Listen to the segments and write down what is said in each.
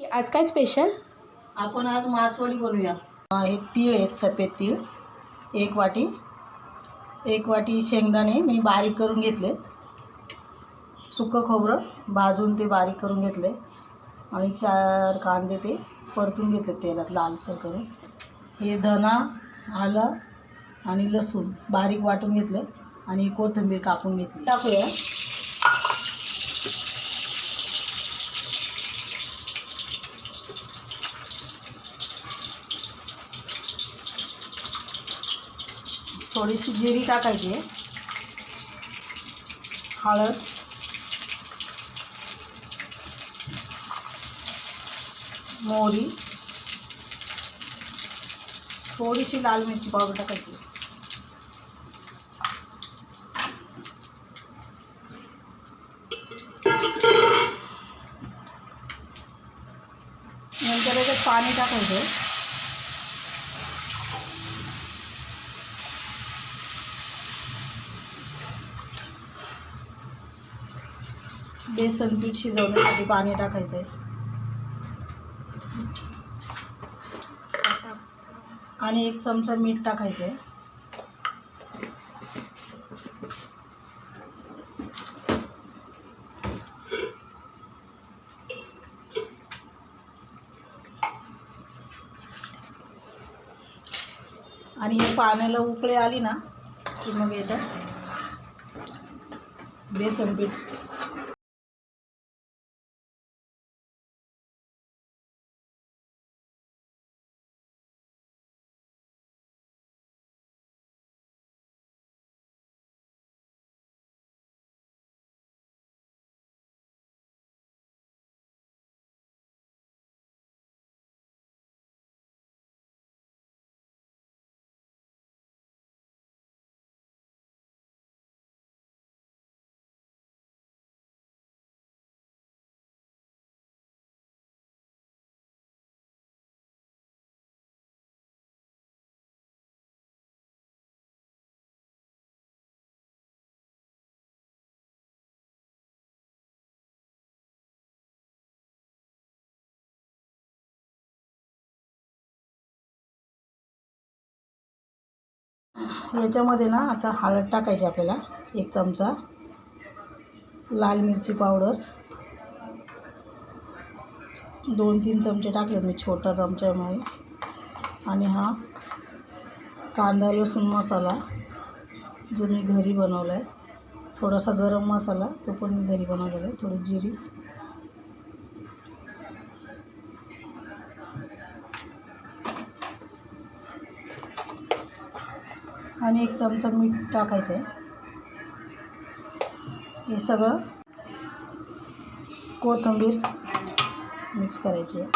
आज काय स्पेशल आपण आज मासवडी बनवूया. एक हे तीळ आहेत सफेद तीळ. एक वाटी. एक वाटी शेंगदाणे मी बारीक करून घेतले. सुकं खोबरं भाजून ते बारीक करून घेतले. आणि चार कांदे ते परतून घेतले तेलात लालसर करून. हे धना आलं आणि लसूण बारीक वाटून घेतलं आणि कोथिंबीर कापून घेतली. टाकूया. थोडीशी जिरी टाकायची. हळद. मोहरी. थोडीशी लाल मिरची पावडर टाकायची. नंतर याच्यात पाणी टाकायचं. बेसन पीठ शिजवण्यासाठी पाणी टाकायचं आहे आणि एक चमचा मीठ टाकायचं आहे आणि हे पाण्याला उकळे आली ना की मग याच्यात बेसन पीठ याच्यामध्ये ना आता हळद टाकायची आपल्याला एक चमचा. लाल मिरची पावडर. दोन तीन चमचे टाकलेत मी छोटा चमचा आहे आणि हा कांदा लसूण मसाला जो मी घरी बनवला आहे थोडासा गरम मसाला तो पण मी घरी बनवलेला आहे थोडी जिरी. आणि एक चमचा मीठ टाकायचं आहे हे सगळं कोथिंबीर मिक्स करायची आहे.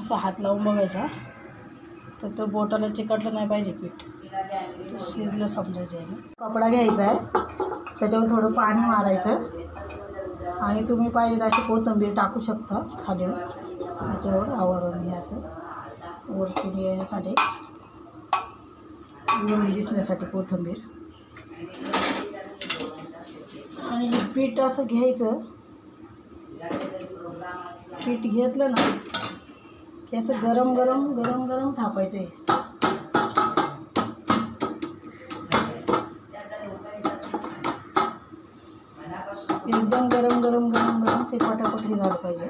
असं हात लावून बघायचा. तर तो बोटाला चिकटलं नाही पाहिजे पीठ. शिजलं समजायचं आहे. कपडा घ्यायचा आहे. त्याच्यावर थोडं पाणी मारायचं. आणि तुम्ही पाहिजे अशी कोथिंबीर टाकू शकता खाली. त्याच्यावर आवडून असं. वरती येण्यासाठी वर दिसण्यासाठी कोथिंबीर. आणि पीठ असं घ्यायचं. पीठ घेतलं ना की असं गरम गरम गरम गरम थापायचं आहे एकदम गरम गरम गरम गरम ते पटापट हे झालं पाहिजे.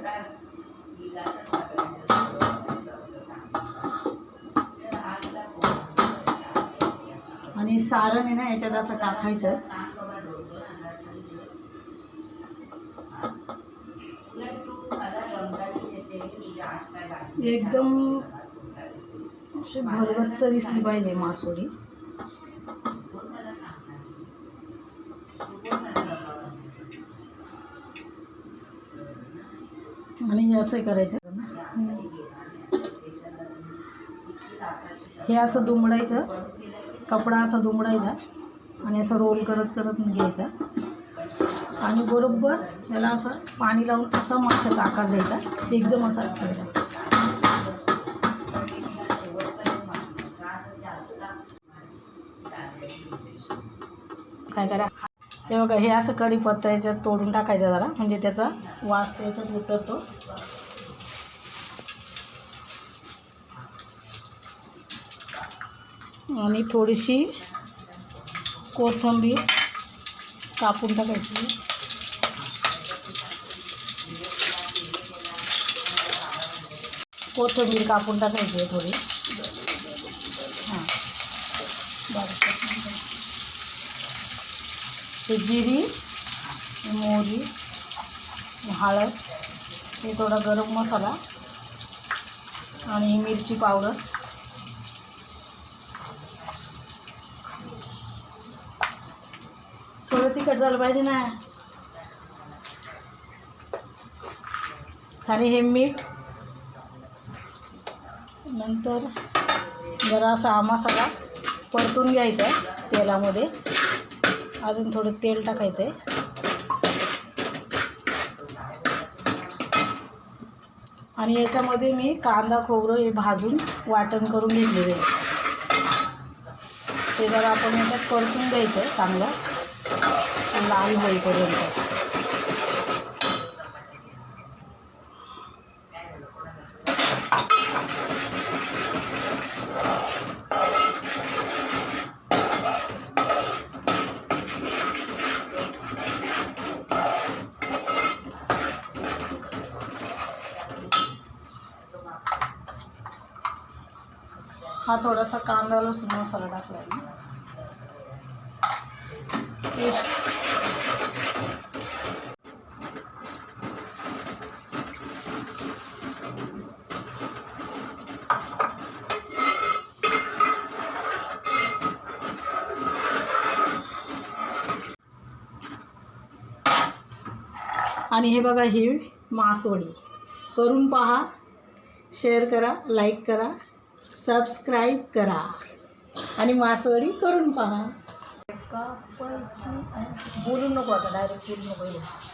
आणि सारण आहे ना याच्यात असं टाकायचं. एकदम अशी भरगच्च दिसली पाहिजे मासोळी. आणि हे असं करायचं. हे असं दुमडायचं. कपडा असा दुमडायचा आणि असं रोल करत करत घ्यायचा. आणि बरोबर त्याला असं पाणी लावून असा माशाचा आकार द्यायचा. एकदम असा ठेवायचा. काय करा? हे बघा हे असं कढीपत्ता याच्यात तोडून टाकायचा जरा. म्हणजे त्याचा वास याच्यात उतरतो. आणि थोडीशी कोथिंबीर कापून टाकायची. कोथिंबीर कापून टाकायची आहे थोडी. हां. जिरी मोहरी हळद हे थोडा गरम मसाला आणि मिरची पावडर थोडं तिखट झालं पाहिजे ना. आणि हे मीठ. नंतर जरा असा हा मसाला परतून घ्यायचा आहे तेलामध्ये. अजून थोडं तेल टाकायचं आहे. आणि याच्यामध्ये मी कांदा खोबरं हे भाजून वाटण करून घेतलेलं आहे. ते जरा आपण याच्यात परतून घ्यायचं आहे चांगलं. लाल होईपर्यंत हा थोडासा कांदा लसूण मसाला टाकला आहे आणि हे बघा ही मासवडी. करून पहा शेअर करा लाईक करा सबस्क्राईब करा. आणि मासवडी करून पहा. बोलू नको आता डायरेक्ट बोलू नको